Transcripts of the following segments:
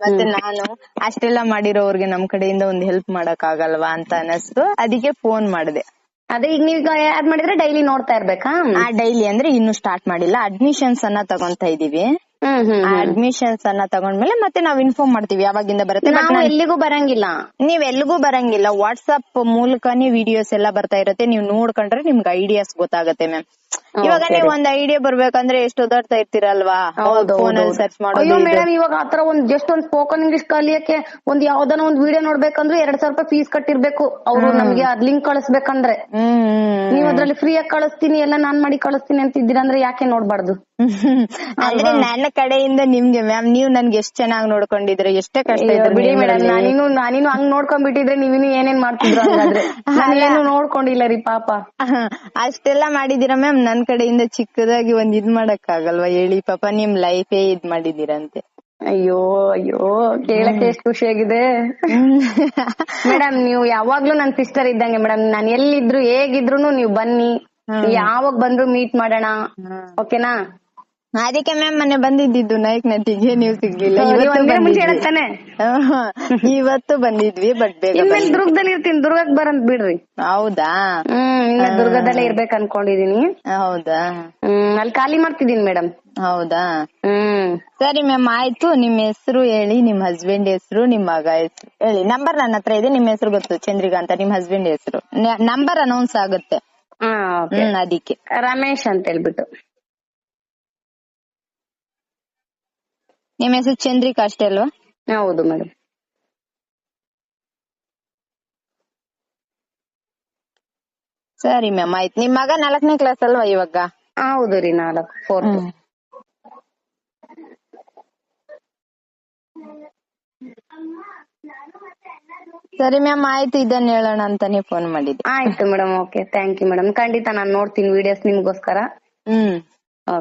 ಮತ್ತೆ ನಾನು ಅಷ್ಟೆಲ್ಲ ಮಾಡಿರೋರ್ಗೆ ನಮ್ ಕಡೆಯಿಂದ ಒಂದ್ ಹೆಲ್ಪ್ ಮಾಡಕ್ ಆಗಲ್ವಾ ಅಂತ ಅನಸ್ತು ಅದಕ್ಕೆ ಫೋನ್ ಮಾಡಿದೆ. ಅದೇ ಈಗ ನೀವ್ ಆಡ್ ಮಾಡಿದ್ರೆ ಡೈಲಿ ನೋಡ್ತಾ ಇರ್ಬೇಕಾ? ಆ ಡೈಲಿ ಅಂದ್ರೆ ಇನ್ನು ಸ್ಟಾರ್ಟ್ ಮಾಡಿಲ್ಲ. ಅಡ್ಮಿಷನ್ಸ್ ಅನ್ನ ತಗೊಂತಾ ಇದೀವಿ ಅಡ್ಮಿಷನ್ಸ್ ಅನ್ನ ತಗೊಂಡ್ಮೇಲೆ ಮತ್ತೆ ನಾವ್ ಇನ್ಫಾರ್ಮ್ ಮಾಡ್ತೀವಿ ಯಾವಾಗಿಂದ ಬರುತ್ತೆ. ನಾವು ಎಲ್ಲಿಗೂ ಬರಂಗಿಲ್ಲ. ನೀವ್ ಎಲ್ಲಿಗೂ ಬರಂಗಿಲ್ಲ. ವಾಟ್ಸ್ಆಪ್ ಮೂಲಕನೇ ವಿಡಿಯೋಸ್ ಎಲ್ಲಾ ಬರ್ತಾ ಇರುತ್ತೆ. ನೀವ್ ನೋಡ್ಕೊಂಡ್ರೆ ನಿಮ್ಗೆ ಐಡಿಯಾಸ್ ಗೊತ್ತಾಗತ್ತೆ ಮ್ಯಾಮ್ ಇವಾಗ ನೀವ್ ಒಂದ್ ಐಡಿಯಾ ಬರ್ಬೇಕಂದ್ರೆ ಎಷ್ಟು ಓದಾಡ್ತಾ ಇರ್ತೀರಲ್ವಾ? ಫೋನ್ ಅಲ್ಲಿ ಸರ್ಚ್ ಅಯ್ಯೋ. ಮೇಡಮ್ ಇವಾಗ ಆತರ ಒಂದ್ ಜಸ್ಟ್ ಒಂದ್ ಸ್ಪೋಕನ್ ಇಂಗ್ಲಿಷ್ ಕಲಿಯಕ್ಕೆ ಒಂದ್ ಯಾವ್ದಾನ ಒಂದ್ ವಿಡಿಯೋ ನೋಡ್ಬೇಕಂದ್ರೆ ಎರಡ್ ಸಾವಿರ ರೂಪಾಯಿ ಫೀಸ್ ಕಟ್ಟಿರ್ಬೇಕು. ಅವ್ರು ನಮ್ಗೆ ಅದ್ ಲಿಂಕ್ ಕಳಿಸ್ಬೇಕಂದ್ರೆ ನೀವ್ ಅದ್ರಲ್ಲಿ ಫ್ರೀ ಆಗಿ ಕಳಿಸ್ತೀನಿ ಎಲ್ಲ ನಾನ್ ಮಾಡಿ ಕಳಿಸ್ತೀನಿ ಅಂತಿದ್ದೀರಾ ಅಂದ್ರೆ ಯಾಕೆ ನೋಡ್ಬಾರ್ದು. ಅಂದ್ರೆ ನನ್ನ ಕಡೆಯಿಂದ ನಿಮ್ಗೆ ಮ್ಯಾಮ್ ನೀವ್ ನನ್ಗೆ ಎಷ್ಟ್ ಚೆನ್ನಾಗ್ ನೋಡ್ಕೊಂಡಿದ್ರೆ ಎಷ್ಟೇ ಕಷ್ಟ ಇದ್ರು ಬಿಡಿ ಮೇಡಮ್. ನಾನಿನ್ನು ನಾನಿನ್ನು ಹಂಗ್ ನೋಡ್ಕೊಂಡ್ಬಿಟ್ಟಿದ್ರೆ ನೀವಿನ್ನು ಏನೇನ್ ಮಾಡ್ತಿದ್ರು ನಾನೇನು ನೋಡ್ಕೊಂಡಿಲ್ಲ ರೀ ಪಾಪ. ಅಷ್ಟೆಲ್ಲ ಮಾಡಿದೀರ ಮ್ಯಾಮ್ ನನ್ ಕಡೆಯಿಂದ ಚಿಕ್ಕದಾಗಿ ಒಂದ್ ಇದ್ ಮಾಡಕ್ ಆಗಲ್ವಾ ಹೇಳಿ ಪಾಪ ನಿಮ್ ಲೈಫೇ ಇದ್ ಮಾಡಿದಿರಂತೆ ಅಯ್ಯೋ ಅಯ್ಯೋ ಕೇಳಕ್ಕೆ ಎಷ್ಟು ಖುಷಿಯಾಗಿದೆ ಮೇಡಮ್ ನೀವು ಯಾವಾಗ್ಲೂ ನನ್ ಸಿಸ್ಟರ್ ಇದ್ದಂಗೆ ಮೇಡಮ್ ನಾನ್ ಎಲ್ಲಿದ್ರು ಹೇಗಿದ್ರು ನೀವ್ ಬನ್ನಿ. ಯಾವಾಗ ಬಂದ್ರು ಮೀಟ್ ಮಾಡೋಣ. ಓಕೆನಾ ಅದಕ್ಕೆ ಮ್ಯಾಮ್ ಮೊನ್ನೆ ಬಂದಿದ್ದು ನಾಯಕ್ ನಟಿಗೆ ನೀವು ಸಿಗ್ಲಿಲ್ಲ. ಇವತ್ತು ಬಂದಿದ್ವಿ. ಬಟ್ ಬೇಗ. ದುರ್ಗದಲ್ಲಿ ಇರ್ತೀನಿ ದುರ್ಗಕ್ ಬರಂತ ಬಿಡ್ರಿ. ಹೌದಾ? ಹ್ಮ್ ಇನ್ನ ದುರ್ಗದಲ್ಲೇ ಇರ್ಬೇಕು ಅನ್ಕೊಂಡಿದೀನಿ. ಹೌದಾ? ಹ್ಮ್ ಅಲ್ಲಿ ಖಾಲಿ ಮಾಡ್ತಿದೀನಿ ಮೇಡಮ್ ಹೌದಾ? ಹ್ಮ್. ಸರಿ ಮ್ಯಾಮ್ ಆಯ್ತು. ನಿಮ್ ಹೆಸರು ಹೇಳಿ ನಿಮ್ ಹಸ್ಬೆಂಡ್ ಹೆಸರು ನಿಮ್ ಮಗ ಹೆಸರು ಹೇಳಿ. ನಂಬರ್ ನನ್ನ ಹತ್ರ ಇದೆ ನಿಮ್ ಹೆಸರು ಗೊತ್ತು ಚಂದ್ರಿಕಾ ಅಂತ ನಿಮ್ ಹಸ್ಬೆಂಡ್ ಹೆಸರು. ನಂಬರ್ ಅನೌನ್ಸ್ ಆಗುತ್ತೆ. ಹ್ಮ್ ಅದಕ್ಕೆ. ರಮೇಶ್ ಅಂತ ಹೇಳ್ಬಿಟ್ಟು. ನಿಮ್ ಹೆಸರು ಚಂದ್ರಿಕಾ ಅಷ್ಟೇ ಅಲ್ವಾ? ಹೌದು ಮೇಡಮ್ ಸರಿ ಮ್ಯಾಮ್ ಆಯ್ತು. ನಿಮ್ಮ ಮಗ ನಾಲ್ಕನೇ ಕ್ಲಾಸ್ ಅಲ್ವಾ ಇವಾಗ? ಹೌದು ರೀ ನಾಲ್ಕು ಫೋರ್ತ್. ಸರಿ ಮ್ಯಾಮ್ ಆಯ್ತು ಇದನ್ನ ಹೇಳೋಣ ಅಂತಾನೆ ಫೋನ್ ಮಾಡಿದ್ದೆ ಆಯ್ತು madam okay thank you madam ಖಂಡಿತ ನಾನು ನೋಡ್ತೀನಿ ವಿಡಿಯೋಸ್ ನಿಮ್ಗೋಸ್ಕರ. ಹ್ಮ್.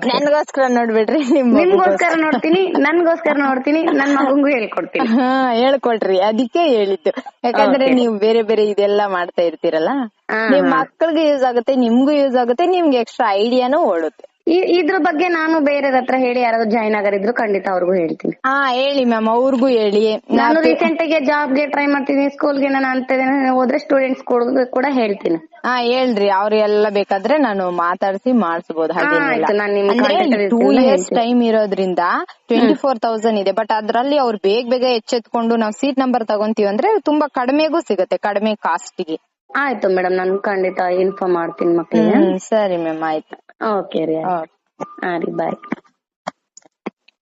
ನನ್ಗೋಸ್ಕರ ನೋಡ್ಬಿಡ್ರಿ ನಿಮ್ ನಿಮ್ಗೋಸ್ಕರ ನೋಡ್ತೀನಿ ನನ್ಗೋಸ್ಕರ ನೋಡ್ತೀನಿ ನನ್ ಮಗಂಗೂ ಹೇಳ್ಕೊಡ್ತೀನಿ. ಹಾ ಹೇಳ್ಕೊಡ್ರಿ ಅದಕ್ಕೆ ಹೇಳಿದ್ದು. ಯಾಕಂದ್ರೆ. ನೀವು ಬೇರೆ ಬೇರೆ ಇದೆಲ್ಲ ಮಾಡ್ತಾ ಇರ್ತೀರಲ್ಲ ನಿಮ್ ಮಕ್ಕಳಿಗೆ ಯೂಸ್ ಆಗುತ್ತೆ ನಿಮ್ಗೂ ಯೂಸ್ ಆಗುತ್ತೆ ನಿಮ್ಗೆ ಎಕ್ಸ್ಟ್ರಾ ಐಡಿಯಾನು ಓಡುತ್ತೆ. ಇದ್ರ ಬಗ್ಗೆ ನಾನು ಬೇರೆ ಹತ್ರ ಹೇಳಿ ಯಾರಾದ್ರೂ ಜಾಯ್ನ್ ಆಗರಿದ್ರು ಖಂಡಿತ ಅವ್ರಿಗೂ ಹೇಳ್ತೀನಿ. ಹಾ ಹೇಳಿ ಮ್ಯಾಮ್ ಅವ್ರಿಗೂ ಹೇಳಿ. ನಾನು ರೀಸೆಂಟ್ ಆಗಿ ಜಾಬ್ಗೆ ಟ್ರೈ ಮಾಡ್ತೀನಿ ಸ್ಕೂಲ್ಗೆ ನಾನು ಅಂತ ಹೋದ್ರೆ ಸ್ಟೂಡೆಂಟ್ಸ್ ಕೂಡ ಹೇಳ್ತೀನಿ. ಹಾ ಹೇಳ್ರಿ ಅವ್ರೆಲ್ಲ ಬೇಕಾದ್ರೆ ನಾನು ಮಾತಾಡ್ಸಿ ಮಾಡಿಸಬಹುದು ಟೂ ಇಯರ್ಸ್ ಟೈಮ್ ಇರೋದ್ರಿಂದ ಟ್ವೆಂಟಿ ಫೋರ್ ತೌಸಂಡ್ ಇದೆ ಬಟ್ ಅದ್ರಲ್ಲಿ ಅವ್ರು ಬೇಗ ಬೇಗ ಎಚ್ಚೆತ್ಕೊಂಡು ನಾವು ಸೀಟ್ ನಂಬರ್ ತಗೊಂತೀವಿ ಅಂದ್ರೆ ತುಂಬಾ ಕಡಿಮೆಗೂ ಸಿಗುತ್ತೆ ಕಡಿಮೆ ಕಾಸ್ಟ್ಗೆ. ಆಯ್ತು ಮೇಡಮ್ ನಾನು ಖಂಡಿತ ಇನ್ಫಾರ್ಮ್ ಮಾಡ್ತೀನಿ ಮಕ್ಕಳಿಗೆ ಸರಿ ಮ್ಯಾಮ್ ಆಯ್ತು. ಓಕೆ ರೀ Okay. ಹಾ ರೀ ಬಾಯ್